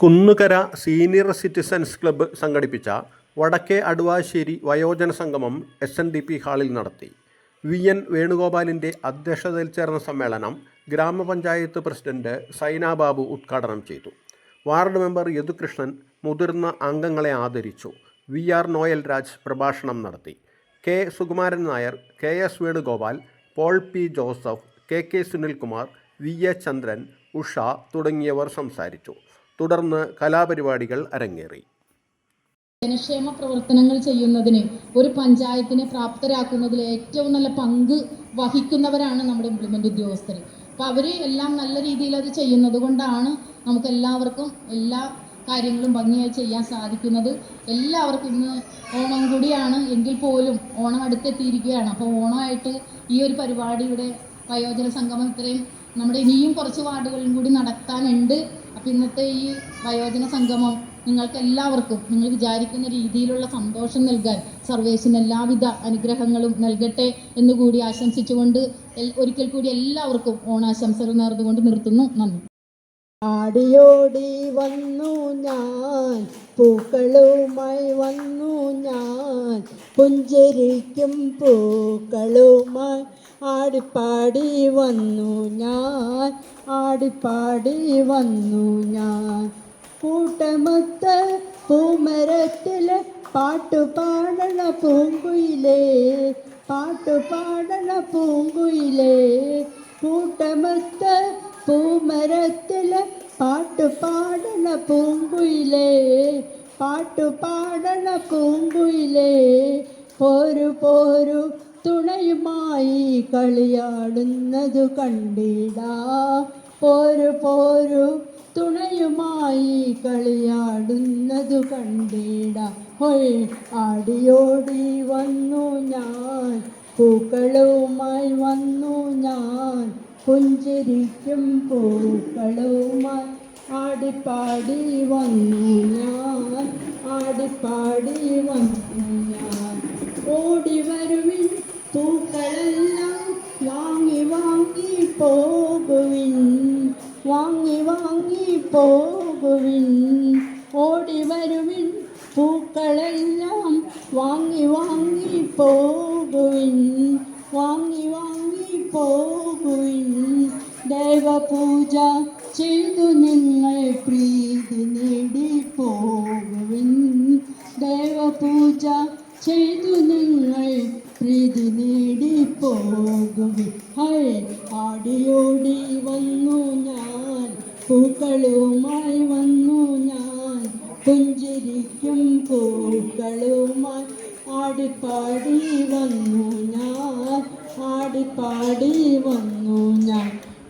Kunnukara senior citizens club സംഘടിപ്പിച്ച വടക്കേ അടുവാശ്ശേരി വയോജന സംഗമം എസ് എൻ ഡി പി ഹാളിൽ നടത്തി. വി എൻ വേണുഗോപാലിന്റെ അധ്യക്ഷതയിൽ ചേർന്ന സമ്മേളനം ഗ്രാമപഞ്ചായത്ത് പ്രസിഡന്റ് സൈന ബാബു ഉദ്ഘാടനം ചെയ്തു. വാർഡ് മെമ്പർ യദുകൃഷ്ണൻ മുതിർന്ന അംഗങ്ങളെ ആദരിച്ചു. വി ആർ നോയൽ രാജ് പ്രഭാഷണം നടത്തി. K Sukumaran Nair K S Venugopal Paul P Joseph K K Sunilkumar V A Chandran Usha തുടങ്ങിയവർ സംസാരിച്ചു. തുടർന്ന് കലാപരിപാടികൾ അരങ്ങേറി. ജനക്ഷേമ പ്രവർത്തനങ്ങൾ ചെയ്യുന്നതിന് ഒരു പഞ്ചായത്തിനെ പ്രാപ്തരാക്കുന്നതിൽ ഏറ്റവും നല്ല പങ്ക് വഹിക്കുന്നവരാണ് നമ്മുടെ ഇംപ്ലിമെന്റ് ഉദ്യോഗസ്ഥർ അപ്പോൾ അവർ എല്ലാം നല്ല രീതിയിൽ അത് ചെയ്യുന്നത് കൊണ്ടാണ് നമുക്ക് എല്ലാവർക്കും എല്ലാ കാര്യങ്ങളും ഭംഗിയായി ചെയ്യാൻ സാധിക്കുന്നത്. എല്ലാവർക്കും ഇന്ന് ഓണം കൂടിയാണ് എങ്കിൽ പോലും ഓണം അടുത്തെത്തിയിരിക്കുകയാണ്. അപ്പോൾ ഓണമായിട്ട് ഈ ഒരു പരിപാടിയുടെ വയോജന സംഗമം ഇത്രയും നമ്മുടെ ഇനിയും കുറച്ച് വാർഡുകളിലും കൂടി നടത്താനുണ്ട്. അപ്പോൾ ഇന്നത്തെ ഈ വയോജന സംഗമം നിങ്ങൾക്ക് എല്ലാവർക്കും നിങ്ങൾ വിചാരിക്കുന്ന രീതിയിലുള്ള സന്തോഷം നൽകാൻ സർവേസിന് എല്ലാവിധ അനുഗ്രഹങ്ങളും നൽകട്ടെ എന്ന് കൂടി ആശംസിച്ചുകൊണ്ട് ഒരിക്കൽ കൂടി എല്ലാവർക്കും ഓണാശംസകൾ നേർന്നുകൊണ്ട് നിർത്തുന്നു. നന്ദി. ആടിയോടി വന്നു ഞാൻ പൂക്കളുമായി വന്നു ഞാൻ. പുഞ്ചരിക്കും പൂക്കളുമായി ആടിപ്പാടി വന്നു ഞാൻ ആടിപ്പാടി വന്നു ഞാൻ. കൂട്ടമൊത്ത് പൂമരത്തിൽ പാട്ടുപാടണ പൂങ്കുയിലേ പാട്ടുപാടണ പൂങ്കുയിലേ. കൂട്ടമൊത്ത് പൂമരത്തിൽ പാട്ടുപാടണ പൂങ്കുയിലേ പാട്ടുപാടണ കൂമ്പുയിലേ പോരു പോരു തുണയുമായി കളിയാടുന്നതു കണ്ടിടാ. പോരു പോരു തുണയുമായി കളിയാടുന്നതു കണ്ടിട. ഹൊയ് ആടിയോടി വന്നു ഞാൻ പൂക്കളുമായി വന്നു ഞാൻ പുഞ്ചിരിക്കും പൂക്കളുമായി ആടിപ്പാടി വന്നു ഞാൻ ആടിപ്പാടി വന്നു ഞാൻ. ഓടി വരുവിൻ പൂക്കളെല്ലാം വാങ്ങി വാങ്ങി പോകുവിൻ വാങ്ങി വാങ്ങി പോകുവിൻ. ഓടി വരുവിൻ പൂക്കളെല്ലാം വാങ്ങി വാങ്ങി പോകുവിൻ വാങ്ങി വാങ്ങി പോകുവിൻ. ദേവപൂജ ചെയ്തു നിങ്ങൾ പ്രീതി നേടി പോകുവിൻ ദേവപൂജ ചെയ്തു നിങ്ങൾ പ്രീതി നേടി പോകുവിൻ ഹൈ ആടിയോടി വന്നു ഞാൻ പൂക്കളുമായി വന്നു ഞാൻ. പുഞ്ചിരിക്കും പൂക്കളുമായി ആടിപ്പാടി വന്നു ഞാൻ ആടിപ്പാടി വന്നു ഞാൻ.